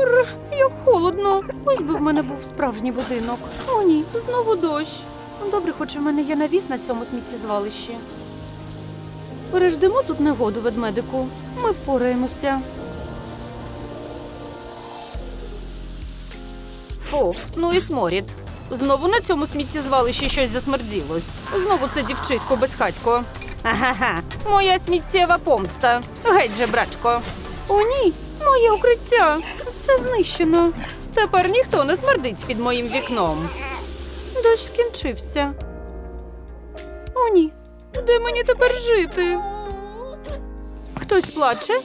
Р, як холодно. Ось би в мене був справжній будинок. О, ні, знову дощ. Добре, хоч у мене є навіс на цьому сміттєзвалищі. Переждемо тут негоду ведмедику. Ми впораємося. Фу, ну і сморід. Знову на цьому сміттєзвалищі щось засмерділось. Знову це дівчисько безхатько. Ага, моя сміттєва помста. Геть же, брачко. О, ні, моє укриття. Все знищено. Тепер ніхто не смердить під моїм вікном. Дощ скінчився. О, ні. Де мені тепер жити? Хтось плаче?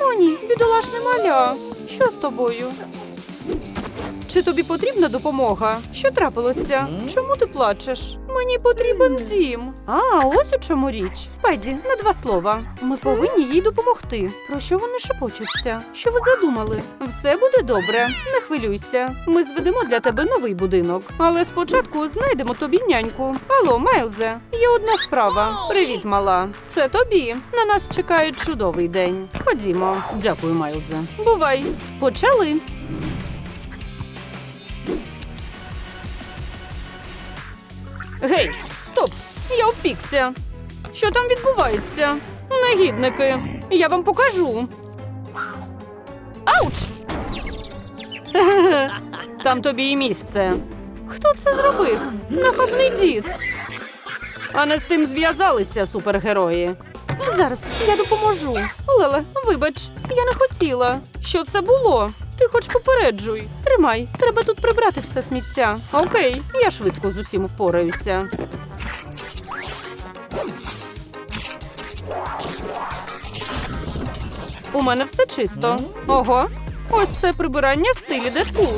О, ні, бідолашне маля. Що з тобою? Чи тобі потрібна допомога? Що трапилося? Чому ти плачеш? Мені потрібен дім. А, ось у чому річ. Спайді, на два слова. Ми повинні їй допомогти. Про що вони шепочуться? Що ви задумали? Все буде добре. Не хвилюйся. Ми зведемо для тебе новий будинок. Але спочатку знайдемо тобі няньку. Алло, Майлзе, є одна справа. Привіт, мала. Це тобі. На нас чекає чудовий день. Ходімо. Дякую, Майлзе. Бувай. Почали. Гей, стоп! Я опікся. Що там відбувається? Негідники, я вам покажу. Ауч! Там тобі і місце. Хто це зробив? Нахабний дід. А не з тим зв'язалися супергерої. Зараз я допоможу. Леле, вибач, я не хотіла. Що це було? Ти хоч попереджуй. Тримай, треба тут прибрати все сміття. Окей, я швидко з усім впораюся. У мене все чисто. Ого, ось це прибирання в стилі Дедпул.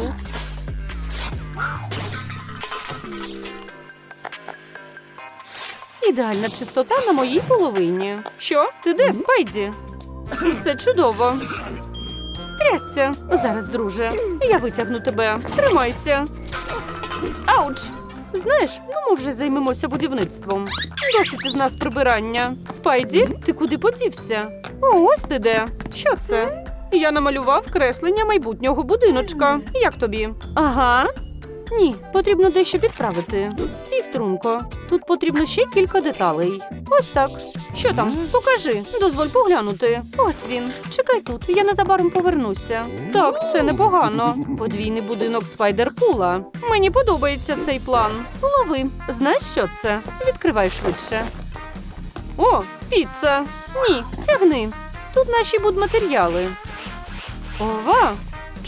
Ідеальна чистота на моїй половині. Що? Ти де, Спайді? Все чудово. Трясця. Зараз, друже. Я витягну тебе. Тримайся. Ауч! Знаєш, ну ми вже займемося будівництвом. Досить із нас прибирання. Спайді, ти куди подівся? О, ось ти де. Що це? Я намалював креслення майбутнього будиночка. Як тобі? Ага. Ні, потрібно дещо підправити. Стій струнко. Тут потрібно ще кілька деталей. Ось так. Що там? Покажи. Дозволь поглянути. Ось він. Чекай тут, я незабаром повернуся. Так, це непогано. Подвійний будинок спайдерпула. Мені подобається цей план. Лови. Знаєш, що це? Відкривай швидше. О, піца. Ні, тягни. Тут наші будматеріали. Ова!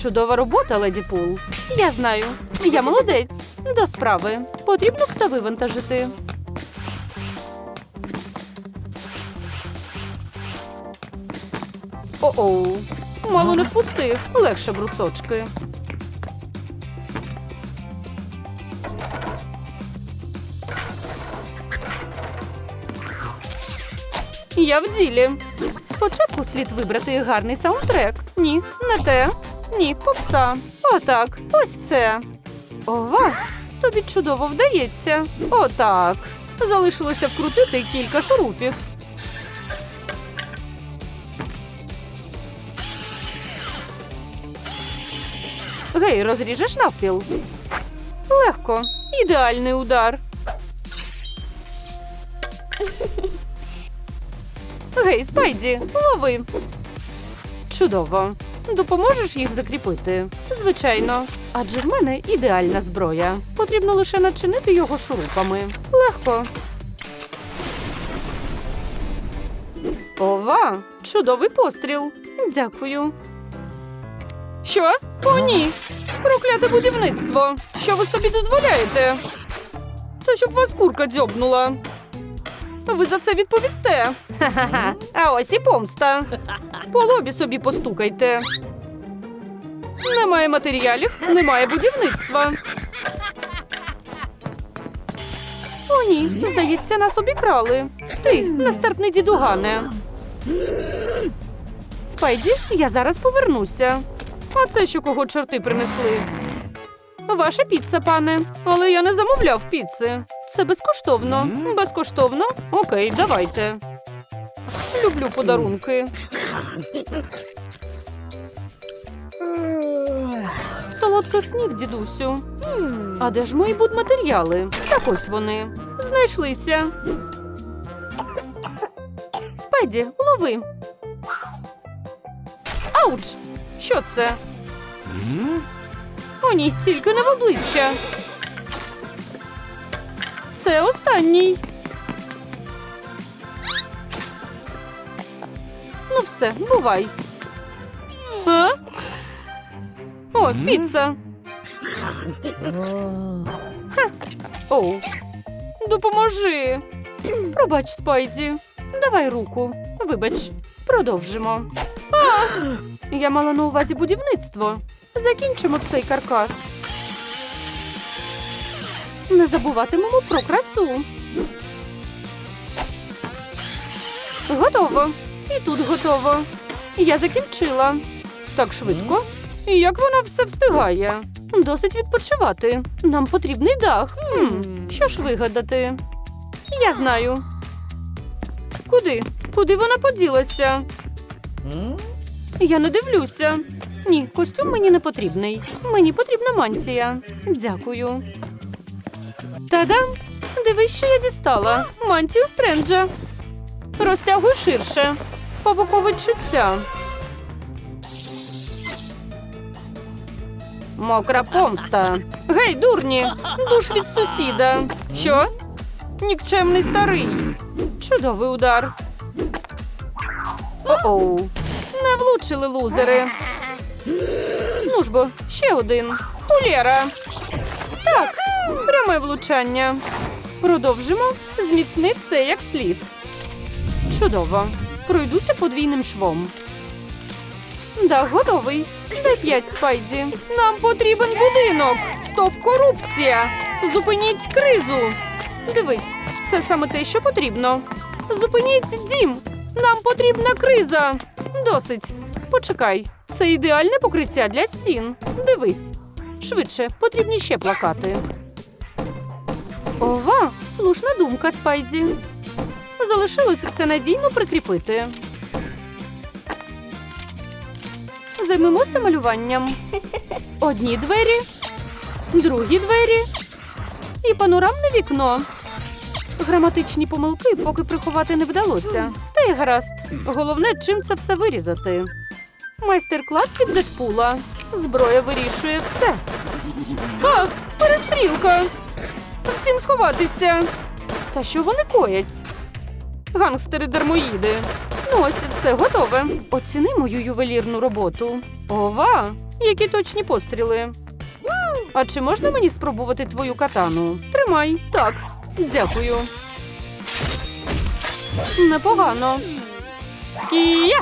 Чудова робота, леді Пул. Я знаю. Я молодець. До справи. Потрібно все вивантажити. О-оу. Мало не впустив. Легше брусочки. Я в ділі. Спочатку слід вибрати гарний саундтрек. Ні, не те. Ні, попса. Отак. Ось це. Ова, тобі чудово вдається. Отак. Залишилося вкрутити кілька шурупів. Гей, розріжеш навпіл. Легко. Ідеальний удар. Гей, Спайді, лови. Чудово. Допоможеш їх закріпити? Звичайно. Адже в мене ідеальна зброя. Потрібно лише начинити його шурупами. Легко. Ова! Чудовий постріл. Дякую. Що? О, ні! Прокляте будівництво! Що ви собі дозволяєте? Та щоб вас курка дзьобнула. Ви за це відповісте. Ха-ха-ха. А ось і помста. По лобі собі постукайте. Немає матеріалів, немає будівництва. О, ні, здається, нас обікрали. Ти, нестерпний дідугане. Спайді, я зараз повернуся. А це що кого чорти принесли? Ваша піца, пане. Але я не замовляв піци. Це безкоштовно. Безкоштовно? Окей, давайте. Люблю подарунки. солодких снів, дідусю. А де ж мої будматеріали? Так ось вони. Знайшлися. Спайді, лови. Ауч! Що це? О, ні, тільки не в обличчя. Це останній. Ну все, бувай. А? О, піца. Ха. Оу. Допоможи. Пробач, Спайді. Давай руку. Вибач, продовжимо. А! Я мала на увазі будівництво. Закінчимо цей каркас. Не забуватимемо про красу. Готово. І тут готово. Я закінчила. Так швидко. І як вона все встигає? Досить відпочивати. Нам потрібний дах. Хм, що ж вигадати? Я знаю. Куди? Куди вона поділася? Я не дивлюся. Ні, костюм мені не потрібний. Мені потрібна мантія. Дякую. Та-дам! Дивись, що я дістала. Мантію стренджа. Розтягуй ширше. Павукове чуття. Мокра помста. Гей, дурні! Душ від сусіда. Що? Нікчемний старий. Чудовий удар. О-оу. Не влучили лузери. Ну ж бо, ще один. Хулєра. Так, пряме влучання. Продовжимо. Зміцни все як слід. Чудово. Пройдуся подвійним швом. Да, готовий. Дай п'ять спайді. Нам потрібен будинок. Стоп, корупція. Зупиніть кризу. Дивись, це саме те, що потрібно. Зупиніть дім. Нам потрібна криза. Досить. Почекай. Це ідеальне покриття для стін. Дивись. Швидше, потрібні ще плакати. Ова, слушна думка, Спайді. Залишилось все надійно прикріпити. Займемося малюванням. Одні двері, другі двері і панорамне вікно. Граматичні помилки поки приховати не вдалося. Та й гаразд. Головне, чим це все вирізати. Майстер-клас від Дедпула. Зброя вирішує все. А, перестрілка! Всім сховатися. Та що вони коять? Гангстери дармоїди. Ну ось все готове. Оціни мою ювелірну роботу. Ова, які точні постріли. А чи можна мені спробувати твою катану? Тримай. Так, дякую. Непогано. Кія!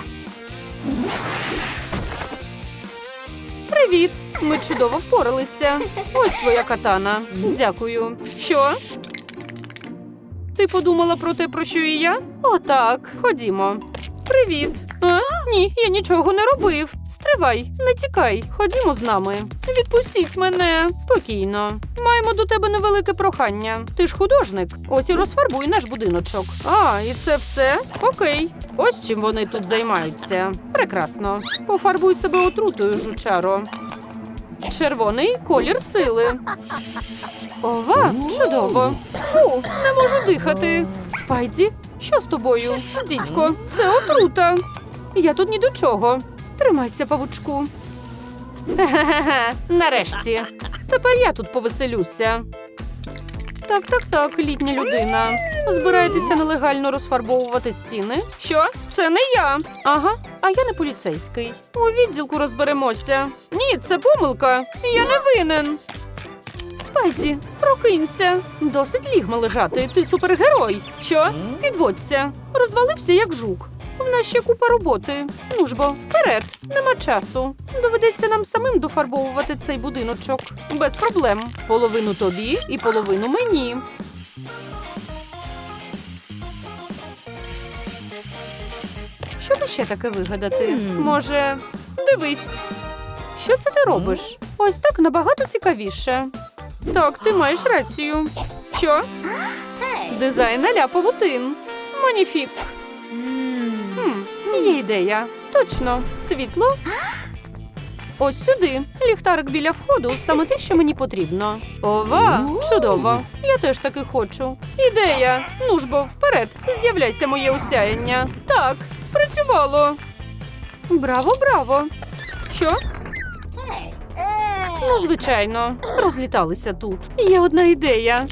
Привіт! Ми чудово впоралися. Ось твоя катана. Дякую. Що? Ти подумала про те, про що і я? Отак. Ходімо. Привіт. А? Ні, я нічого не робив. Стривай, не тікай. Ходімо з нами. Відпустіть мене. Спокійно. Маємо до тебе невелике прохання. Ти ж художник. Ось і розфарбуй наш будиночок. А, і це все? Окей. Ось чим вони тут займаються. Прекрасно. Пофарбуй себе отрутою, жучаро. Червоний колір сили. Ова, чудово. Фу, не можу дихати. Спайді, що з тобою? Дідько, це отрута. Я тут ні до чого. Тримайся, павучку. Ге-ге-ге, нарешті. Тепер я тут повеселюся. Так, так, так, літня людина. Збираєтеся нелегально розфарбовувати стіни? Що? Це не я. Ага, а я не поліцейський. У відділку розберемося. Ні, це помилка. Я не винен. Спайді, прокинься. Досить лігма лежати. Ти супергерой. Що? Підводься. Розвалився як жук. В нас ще купа роботи. Ну ж бо, вперед, нема часу. Доведеться нам самим дофарбовувати цей будиночок. Без проблем. Половину тобі і половину мені. Що би ще таке вигадати? Може, дивись. Що це ти робиш? Ось так набагато цікавіше. Так, ти маєш рацію. Що? Дизайн аля павутин. Маніфік. Є ідея. Точно. Світло. Ось сюди. Ліхтарик біля входу саме те, що мені потрібно. Ова, чудово. Я теж таки хочу. Ідея. Ну ж бо вперед, з'являйся моє осяяння. Так, спрацювало. Браво, браво. Що? Ну, звичайно, розліталися тут. Є одна ідея.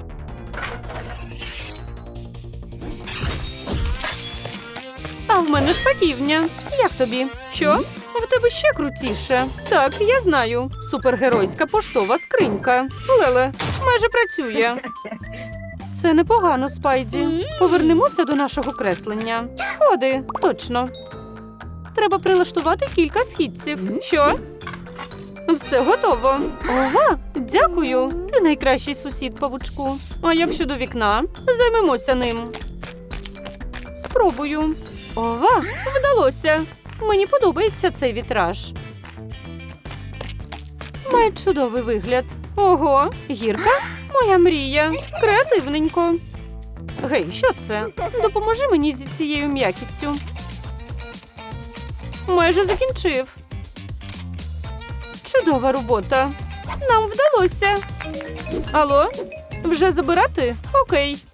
В мене шпаківня. Як тобі? Що? В тебе ще крутіше. Так, я знаю. Супергеройська поштова скринька. Леле, майже працює. Це непогано, Спайді. Повернемося до нашого креслення. Ходи, точно. Треба прилаштувати кілька східців. Що? Все готово. Ова, дякую. Ти найкращий сусід, павучку. А як щодо вікна? Займемося ним. Спробую. Ова, вдалося. Мені подобається цей вітраж. Має чудовий вигляд. Ого, гірка? Моя мрія. Креативненько. Гей, що це? Допоможи мені зі цією м'якістю. Майже закінчив. Чудова робота. Нам вдалося. Алло, вже забирати? Окей.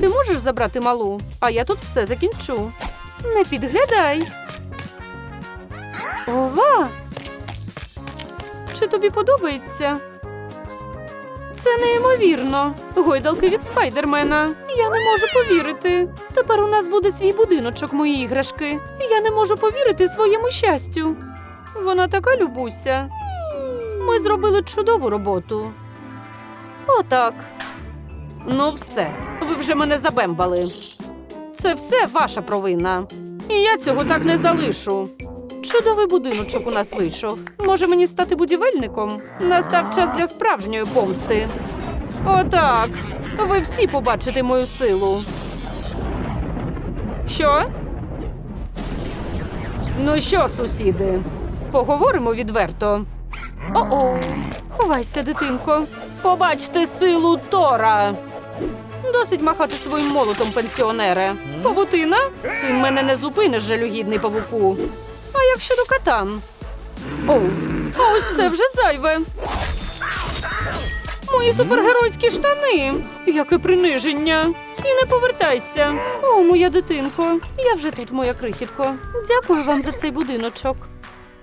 Ти можеш забрати малу, а я тут все закінчу. Не підглядай. Ова! Чи тобі подобається? Це неймовірно. Гойдалки від спайдермена. Я не можу повірити. Тепер у нас буде свій будиночок, мої іграшки. Я не можу повірити своєму щастю. Вона така любуся. Ми зробили чудову роботу. Отак. Ну, все, ви вже мене забембали. Це все ваша провина. І я цього так не залишу. Чудовий будиночок у нас вийшов. Може мені стати будівельником? Настав час для справжньої помсти. Отак. Ви всі побачите мою силу. Що? Ну що, сусіди? Поговоримо відверто. О-о. Ховайся, дитинко. Побачте силу Тора. Досить махати своїм молотом, пенсіонере. Павутина? Цим мене не зупиниш, жалюгідний павуку. А як щодо катан? Оу, а ось це вже зайве. Мої супергеройські штани. Яке приниження. І не повертайся. О, моя дитинко. Я вже тут, моя крихітко. Дякую вам за цей будиночок.